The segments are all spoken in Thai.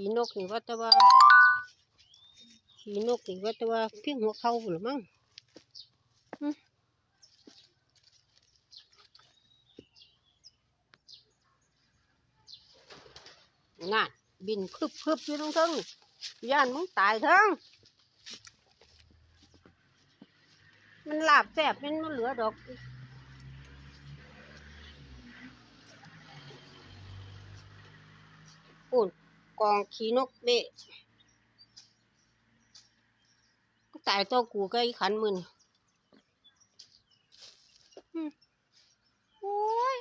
ขี่นกนี่ว่าแต่ว่าขี่นกนี่ว่าแต่ว่าเพียงหัวเข่าหรือมั้งหึงานบินพึบพึบอยู่ตรงเทิงย่านมึงตายเทิงมันหลาบแสบมันมันเหลือดอกปุ่น กองขี้นกเบะก็ตายตัวกูก็อีขันมือนโอ้ย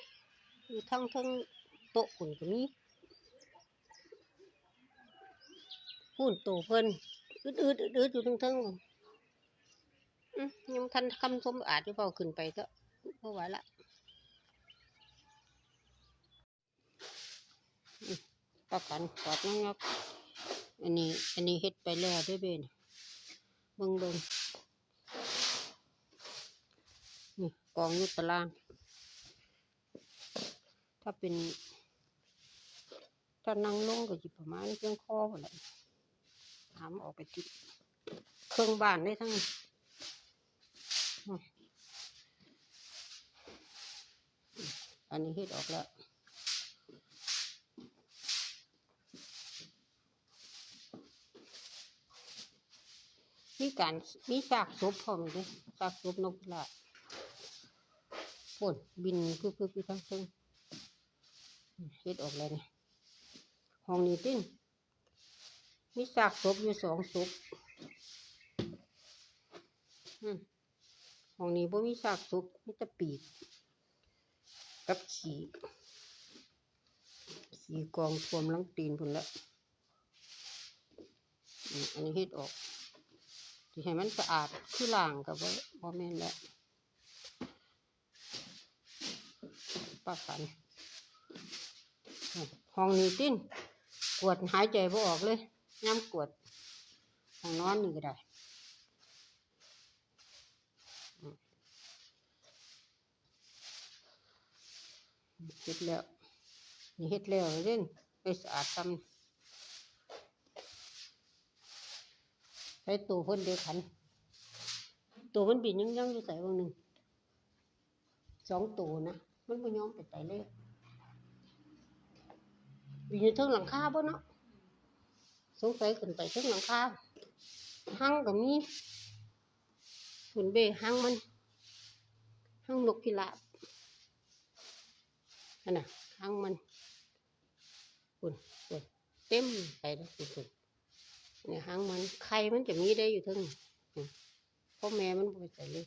อยู่ทั้งทั้งโต๊ะขุนก็มีปุ่นโตเพิ่นอืดอืดอืดอยู่ทั้งทั้งยังทันคำสมอาจจะเป่าขึ้นไปก็เพราะไหวละ ประกันกอดน้องยักอันนี้ อันนี้เฮ็ดไปแล้วด้วยเบนเบิ่งเบิ่งนี่กองอยู่ตาราง ถ้าเป็น ถ้านั่งลงก็จิประมาณเพียงคอหมดแหละหามออกไปติดเครื่องบ้านได้ทั้งอันนี้เฮ็ดออกแล้ว มีการมีซากศพพร้อมด้วยซากศพนกพิราบพ่นบินคือคือคือทั้งเทิงเฮ็ดออกแล้วนี่ห้องนี้ติ้นมีซากศพอยู่สองศพห้องนี้บ่มีซากศพมีแต่ปีกกับขี้ขี้กองท่วมลังตีนพุ่นละอันนี้เฮ็ดออก ที่ให้มันสะอาดคือล่างกับว่าบ่แม่นแหละป้าขันห้องนี้ติ้นกวดหายใจบ่ออกเลยย้ำกวดห้องนอนนี่ก็ได้เฮ็ดแล้วนี่เฮ็ดแล้วเล่นไปสะอาดทำ ใช้ตัวเพิ่นเดียวขัน ตัวมันบินยังยังอยู่ใส่วงหนึ่งสองตัวนะมันไม่ยอมไปไต่เลยบินอยู่เทิงหลังคาบ่เนาะสงสัยขึ้นไปเทิงหลังคาหังก็มีหุ่นเบหังมันหังนกพิราบนั่นน่ะหังมันหุ่นหุ่นเต็มไปแล้วหุ่น เนี่ยหางมันไข่มันจะมีได้อยู่ทั้งนี้อืมเพราะแม่มันบ่ไปใส่เลย